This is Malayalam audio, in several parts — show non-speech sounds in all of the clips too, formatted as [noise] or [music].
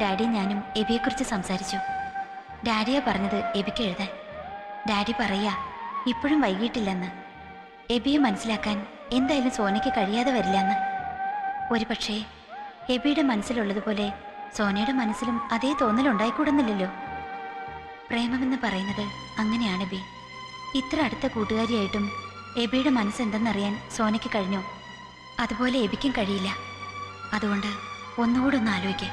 ഡാഡിയും ഞാനും എബിയെക്കുറിച്ച് സംസാരിച്ചു. ഡാഡിയാ പറഞ്ഞത് എബിക്ക് എഴുതാൻ. ഡാഡി പറയാ ഇപ്പോഴും വൈകിട്ടില്ലെന്ന്. എബിയെ മനസ്സിലാക്കാൻ എന്തായാലും സോനയ്ക്ക് കഴിയാതെ വരില്ലെന്ന്. ഒരുപക്ഷേ എബിയുടെ മനസ്സിലുള്ളതുപോലെ സോനയുടെ മനസ്സിലും അതേ തോന്നലുണ്ടായിക്കൂടുന്നില്ലല്ലോ. പ്രേമമെന്ന് പറയുന്നത് അങ്ങനെയാണ് ബി ഇത്ര അടുത്ത കൂട്ടുകാരിയായിട്ടും എബിയുടെ മനസ്സെന്തെന്നറിയാൻ സോനയ്ക്ക് കഴിഞ്ഞു? അതുപോലെ എബിക്കും കഴിയില്ല. അതുകൊണ്ട് ഒന്നുകൂടെ ഒന്ന് ആലോചിക്കേ.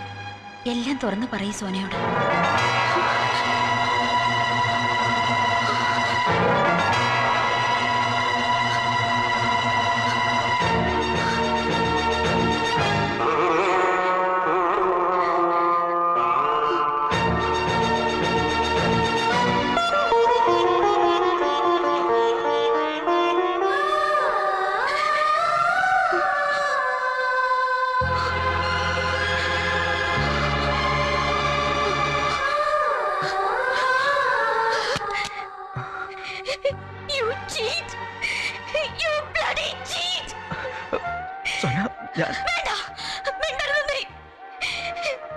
എല്ലാം തുറന്നു പറയൂ സോനയോട്. വേണ്ട മിണ്ടരുത് നീ.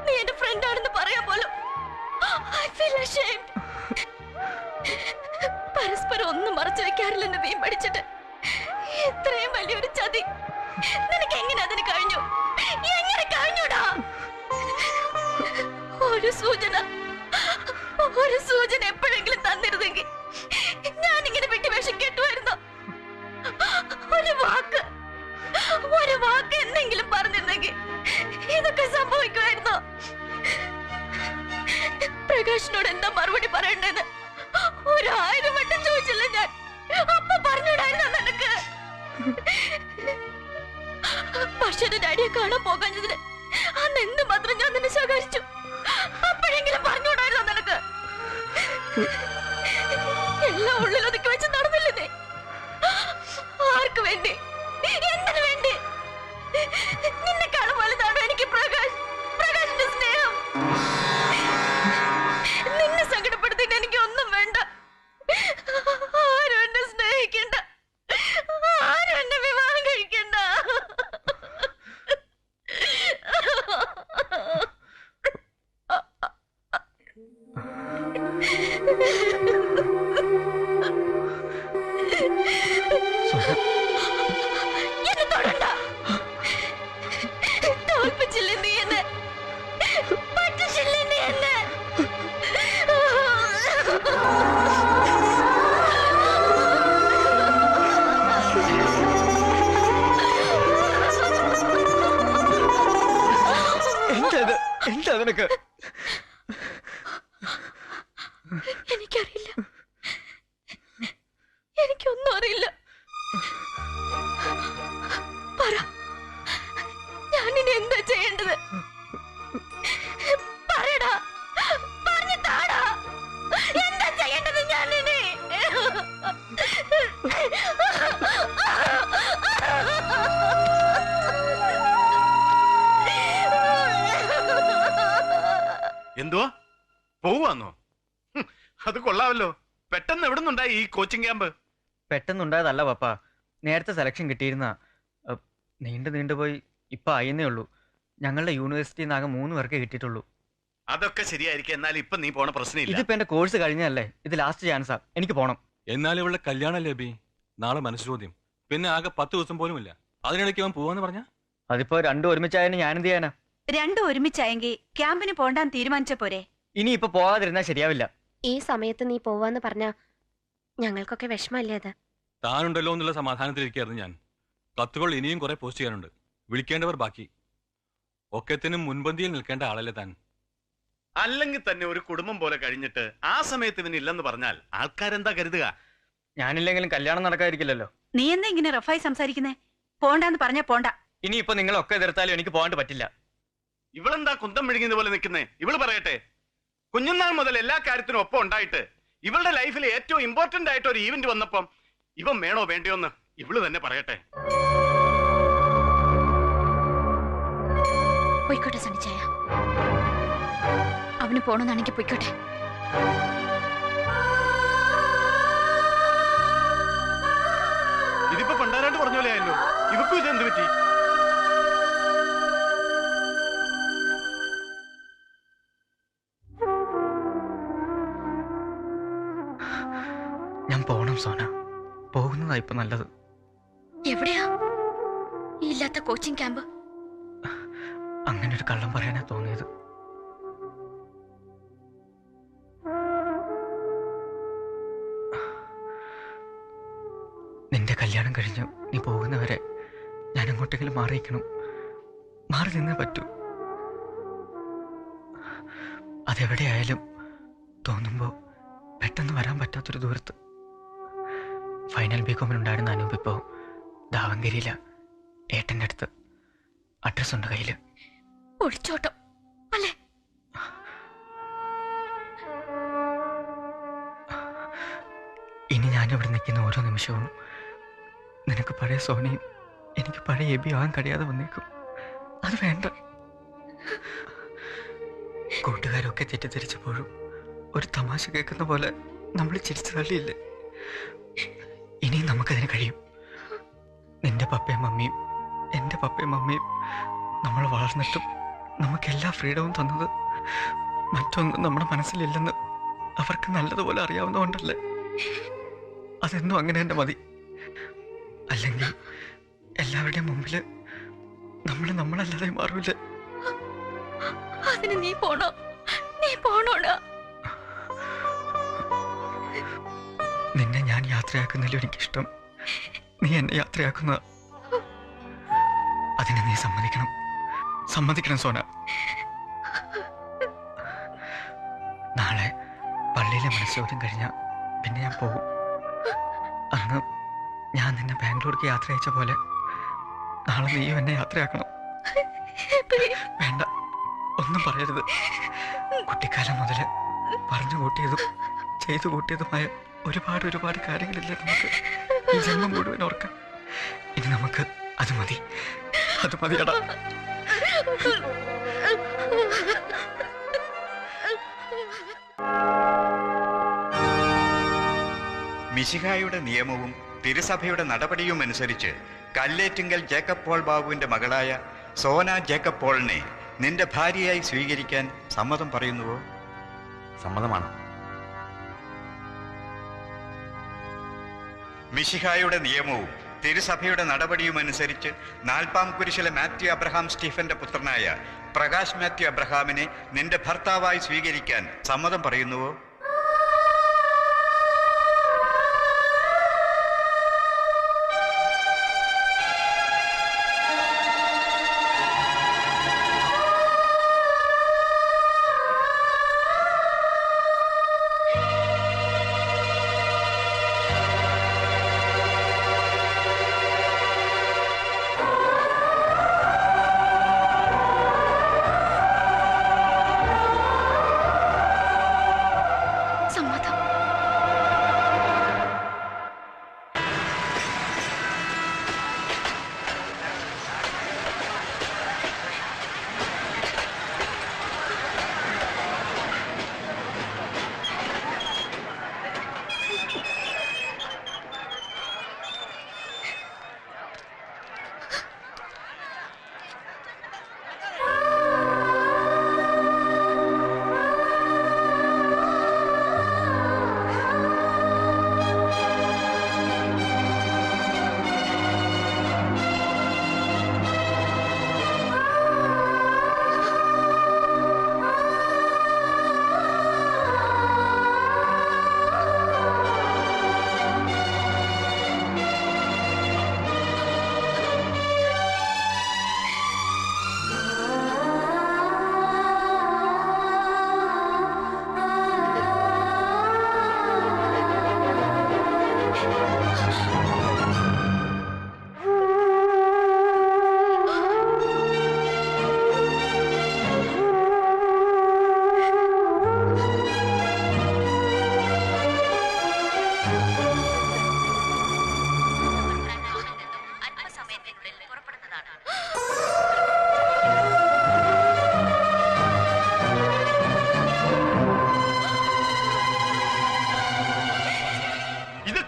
നീ എന്റെ ഫ്രണ്ട് ആണെന്ന് പറയാൻ പോലും ഐ ഫീൽ ashamed. പരസ്പരം ഒന്നും മറച്ചു വെക്കാറില്ലെന്ന് നീ പഠിച്ചിട്ട്. ഇത്രയും വലിയൊരു ചതി. നിനക്ക് എങ്ങനെ അതിന് കഴിഞ്ഞു? എങ്ങനെ കഴിഞ്ഞൂടാ? ഒരു സൂചന ഒരു സൂചന എപ്പോഴെങ്കിലും തന്നിരുന്നെങ്കിൽ ഞാനിങ്ങനെ വിട്ടുവേഷം കേട്ടുമായിരുന്നു ഒരു വാക്ക് ഒരു വാക്ക് എന്തെങ്കിലും പറഞ്ഞിരുന്നെങ്കിൽ ഇതൊക്കെ സംഭവിക്കുമായിരുന്നോ? പ്രകാശിനോട് എന്താ മറുപടി പറയണ്ടെന്ന് ഒരായിരം വട്ടം ചോദിച്ചില്ല ഞാൻ. അപ്പൊ പറഞ്ഞൂടായിരുന്നോ നിനക്ക്? പക്ഷെ ഡാഡിയെ കാണാൻ പോകാഞ്ഞതിന് അന്ന് എന്ത് മാത്രം ഞാൻ നിന്നെ ശകാരിച്ചു? അപ്പോഴെങ്കിലും പറഞ്ഞൂടായിരുന്നോ നിനക്ക്? എല്ലാം ഉള്ളിലൊതുക്കി വെച്ച് നടന്നില്ലേ ആർക്ക് വേണ്ടി? എന്തിനു എന്തുവാ? പോവാന്നോ അത് കൊള്ളാവല്ലോ പെട്ടെന്ന് എവിടെ നിന്നുണ്ടായി ഈ കോച്ചിങ് ക്യാമ്പ്? പെട്ടെന്നുണ്ടായതല്ല പപ്പ. നേരത്തെ സെലക്ഷൻ കിട്ടിയിരുന്ന നീണ്ടു നീണ്ടുപോയി ഇപ്പൊ ആയെന്നേ ഉള്ളൂ. ഞങ്ങളുടെ യൂണിവേഴ്സിറ്റിയിൽ നിന്ന് ആകെ മൂന്ന് പേർക്ക് കിട്ടിയിട്ടുള്ളൂ. അതൊക്കെ ശരിയായിരിക്കും. എന്നാൽ ഇപ്പൊ നീ പോണ പ്രശ്നമില്ല. ഇതിപ്പോ എന്റെ കോഴ്സ് കഴിഞ്ഞല്ലേ ഇത് ലാസ്റ്റ് ചാൻസാ എനിക്ക് പോണം. എന്നാൽ ഇവളുടെ കല്യാണല്ലേ ബി നാളെ മനസ്സോദ്യം. പിന്നെ ആകെ പത്ത് ദിവസം പോലും ഇല്ല അതിനിടയ്ക്ക് അവൻ പോവാന്ന് പറഞ്ഞ? അതിപ്പോ രണ്ടും ഒരുമിച്ചായതിന് ഞാനെന്ത് ചെയ്യാനാ? രണ്ടും ഒരുമിച്ചായെങ്കിൽ ക്യാമ്പിന് പോണ്ടാൻ തീരുമാനിച്ച പോരെ. ഇനി ഇപ്പൊ പോകാതിരുന്നാ ശരിയാവില്ല. ഈ സമയത്ത് നീ പോവാന്ന് പറഞ്ഞ ഞങ്ങൾക്കൊക്കെ വിഷമല്ലേ അത്? താനുണ്ടല്ലോ എന്നുള്ള സമാധാനത്തിലിരിക്കുന്നു ഞാൻ. കത്തുകൾ ഇനിയും കുറെ പോസ്റ്റ് ചെയ്യാനുണ്ട്. വിളിക്കേണ്ടവർ ബാക്കി. ഒക്കത്തിനും മുൻപന്തിയിൽ നിൽക്കേണ്ട ആളല്ലേ താൻ. അല്ലെങ്കിൽ തന്നെ ഒരു കുടുംബം പോലെ കഴിഞ്ഞിട്ട് ആ സമയത്ത് ഇവനില്ലെന്ന് പറഞ്ഞാൽ ആൾക്കാരെന്താ കരുതുക? ഞാനില്ലെങ്കിലും കല്യാണം നടക്കാതിരിക്കില്ലല്ലോ. നീ എന്താ ഇങ്ങനെ റഫായി സംസാരിക്കുന്നേ? പോണ്ടാന്ന് പറഞ്ഞാ പോണ്ട. ഇനി ഇപ്പൊ നിങ്ങളൊക്കെ എതിർത്താലും എനിക്ക് പോകാണ്ട് പറ്റില്ല. ഇവളെന്താ കുന്തം വിഴുങ്ങിയത് പോലെ നിൽക്കുന്നേ? ഇവൾ പറയട്ടെ. കുഞ്ഞുനാൾ മുതൽ എല്ലാ കാര്യത്തിനും ഒപ്പം ഉണ്ടായിട്ട് ഇവളുടെ ലൈഫിൽ ഏറ്റവും ഇമ്പോർട്ടന്റ് ആയിട്ട് ഒരു ഈവന്റ് വന്നപ്പം ഇവൻ വേണോ വേണ്ടയോന്ന് ഇവൾ തന്നെ പറയട്ടെ. പോയിക്കോട്ടെ സണിച്ചായ അവന് പോണെന്നാണെങ്കിൽ പൊയ്ക്കോട്ടെ. ഇതിപ്പോ പണ്ടാരായിട്ട് പറഞ്ഞ പോലെ ആയല്ലോ. ഇവക്കും ഇത് എന്ത് പറ്റി? ഞാൻ പോണം സോന. പോകുന്നതാ ഇപ്പൊ നല്ലത്. എവിടെയാ? ഇല്ലാത്ത കോച്ചിങ് ക്യാമ്പ്? അങ്ങനെ ഒരു കള്ളം പറയാനാ തോന്നിയത്. നിന്റെ കല്യാണം കഴിഞ്ഞു നീ പോകുന്നവരെ ഞാൻ എങ്ങോട്ടെങ്കിലും മാറിയിരിക്കണം. മാറി നിന്നേ പറ്റൂ. അതെവിടെയായാലും തോന്നുമ്പോൾ പെട്ടെന്ന് വരാൻ പറ്റാത്തൊരു ദൂരത്ത്. ഫൈനൽ ബി കോമിനുണ്ടായിരുന്ന അനൂപ് ഇപ്പോൾ ദാവങ്കരിയില ഏട്ടന്റെ അടുത്ത് അഡ്രസ് ഉണ്ട് കയ്യിൽ ഒളിച്ചോട്ടം. അല്ലേ? ഇനി ഞാനിവിടെ നിൽക്കുന്ന ഓരോ നിമിഷവും നിനക്ക് പഴയ സോണിയും എനിക്ക് പഴയ എബി ആകാൻ കഴിയാതെ വന്നേക്കും. അത് വേണ്ട. കൂട്ടുകാരൊക്കെ തെറ്റിദ്ധരിച്ചപ്പോഴും ഒരു തമാശ കേൾക്കുന്ന പോലെ നമ്മൾ ചിരിച്ചു തള്ളിയില്ലേ? ഇനിയും നമുക്കതിന് കഴിയും. നിന്റെ പപ്പയും മമ്മിയും എന്റെ പപ്പയും മമ്മിയും നമ്മൾ വളർന്നിട്ടും നമുക്കെല്ലാ ഫ്രീഡവും തന്നത് മറ്റൊന്നും നമ്മുടെ മനസ്സിലില്ലെന്ന് അവർക്ക് നല്ലതുപോലെ അറിയാവുന്നതുകൊണ്ടല്ലേ? അതെന്നും അങ്ങനെ തന്നെ മതി. അല്ലെങ്കിൽ എല്ലാവരുടെയും മുമ്പിൽ നമ്മൾ നമ്മളല്ലാതെ മാറൂലേ അതിന് നീ പോണോ? നീ പോണോടാ. നിന്നെ ഞാൻ യാത്രയാക്കുന്നതിൽ എനിക്കിഷ്ടം. നീ എന്നെ യാത്രയാക്കുന്ന അതിന് നീ സമ്മതിക്കണം. സമ്മതിക്കണം സോന. നാളെ പള്ളിയിലെ മനസ്സോദ്യം കഴിഞ്ഞ പിന്നെ ഞാൻ പോകും അന്ന് ഞാൻ നിന്നെ ബാംഗ്ലൂർക്ക് യാത്ര അയച്ച പോലെ നാളെ നീയും എന്നെ യാത്രയാക്കണം. വേണ്ട. ഒന്നും പറയരുത്. കുട്ടിക്കാലം മുതൽ പറഞ്ഞു കൂട്ടിയതും ചെയ്തു കൂട്ടിയതുമായ ഒരുപാട് ഒരുപാട് കാര്യങ്ങളില്ല നമുക്ക് ഈ ജന്മം മുഴുവൻ ഓർക്കാം. ഇനി നമുക്ക് അത് മതി. അത് മതിയടാ. മിശിഹായുടെ നിയമവും തിരുസഭയുടെ നടപടിയും അനുസരിച്ച് കല്ലേറ്റിങ്കൽ ജേക്കബ് പോൾ ബാബുവിന്റെ മകളായ സോന ജേക്കബ് പോളിനെ നിന്റെ ഭാര്യയായി സ്വീകരിക്കാൻ സമ്മതം പറയുന്നുവോ? സമ്മതമാണ്? മിശിഹായുടെ നിയമവും തിരുസഭയുടെ നടപടിയും അനുസരിച്ച് നാൽപ്പാം കുരിശിലെ മാത്യു അബ്രഹാം സ്റ്റീഫന്റെ പുത്രനായ പ്രകാശ് മാത്യു അബ്രഹാമിനെ നിന്റെ ഭർത്താവായി സ്വീകരിക്കാൻ സമ്മതം പറയുന്നുവോ?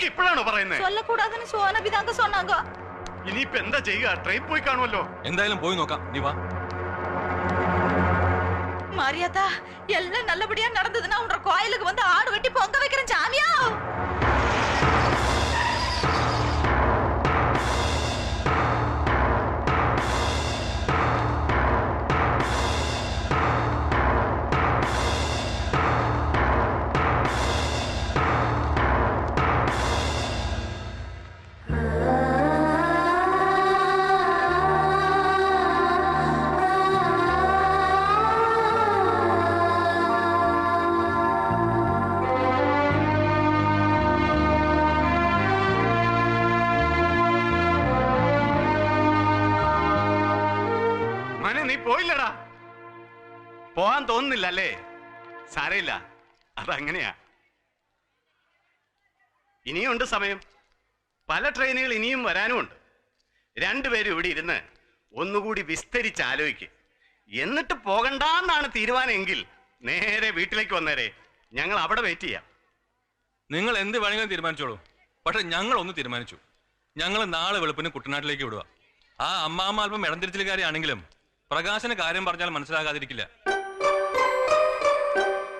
ഇതൊക്കെ ഇപ്പോഴാണോ പറയുന്നത് சொல்லக்கூடாதுன்னு சோனபிதாங்க சொன்னாங்க ഇനിയിപ്പോ എന്താ ചെയ്യുക ട്രെയിൻ പോയി കാണുമല്ലോ എന്തായാലും പോയി നോക്കാം നീ വാ மாரியாத்தா எல்லாம் நல்லபடியா நடந்ததுன்னா உன்ற கோயிலுக்கு வந்து ஆடு வெட்டி பொங்க வைக்கிறேன் சாமியா പോയില്ലടാ. പോവാൻ തോന്നുന്നില്ല അല്ലേ സാരയില്ല അതങ്ങനെയാ. ഇനിയുണ്ട് സമയം. പല ട്രെയിനുകൾ ഇനിയും വരാനുമുണ്ട്. രണ്ടുപേരും ഇവിടെ ഇരുന്ന് ഒന്നുകൂടി വിസ്തരിച്ച് ആലോചിക്കും എന്നിട്ട് പോകണ്ടെന്നാണ് തീരുമാനമെങ്കിൽ നേരെ വീട്ടിലേക്ക് വന്നേരെ. ഞങ്ങൾ അവിടെ വെയിറ്റ് ചെയ്യാം. നിങ്ങൾ എന്ത് വേണമെങ്കിലും തീരുമാനിച്ചോളൂ. പക്ഷെ ഞങ്ങൾ ഒന്ന് തീരുമാനിച്ചു. ഞങ്ങൾ നാളെ വെളുപ്പിന് കുട്ടനാട്ടിലേക്ക് വിടുക. ആ അമ്മാമ്മ അല്പം ഇടംതിരിച്ചിലുകാരിയാണെങ്കിലും പ്രകാശന് കാര്യം പറഞ്ഞാൽ മനസ്സിലാകാതിരിക്കില്ല.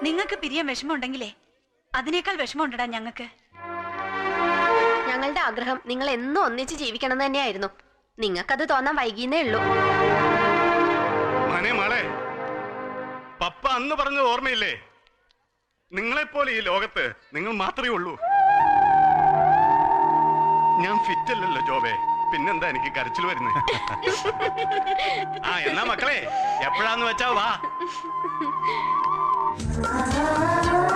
നിങ്ങൾക്ക് പിരിയാൻ വിഷമമുണ്ടെങ്കിലേ അതിനേക്കാൾ വിഷമമുണ്ടടാ ഞങ്ങൾക്ക്. ഞങ്ങളുടെ ആഗ്രഹം നിങ്ങൾ എന്നും ഒന്നിച്ച് ജീവിക്കണം തന്നെയായിരുന്നു. നിങ്ങൾക്കത് തോന്നാൻ വൈകിയെന്നേ ഉള്ളൂ. മനെ മോളെ പപ്പ അന്ന് പറഞ്ഞത് ഓർമ്മയില്ലേ? നിങ്ങളെപ്പോലെ ഈ ലോകത്ത് നിങ്ങൾ മാത്രമേ ഉള്ളൂ. ഞാൻ ഫിറ്റ് അല്ലല്ലോ ജോബേ. പിന്നെന്താ എനിക്ക് കരച്ചിൽ വരുന്നത് ആ എന്നാ മക്കളെ എപ്പോഴാന്ന് വെച്ചാ വാ. [laughs]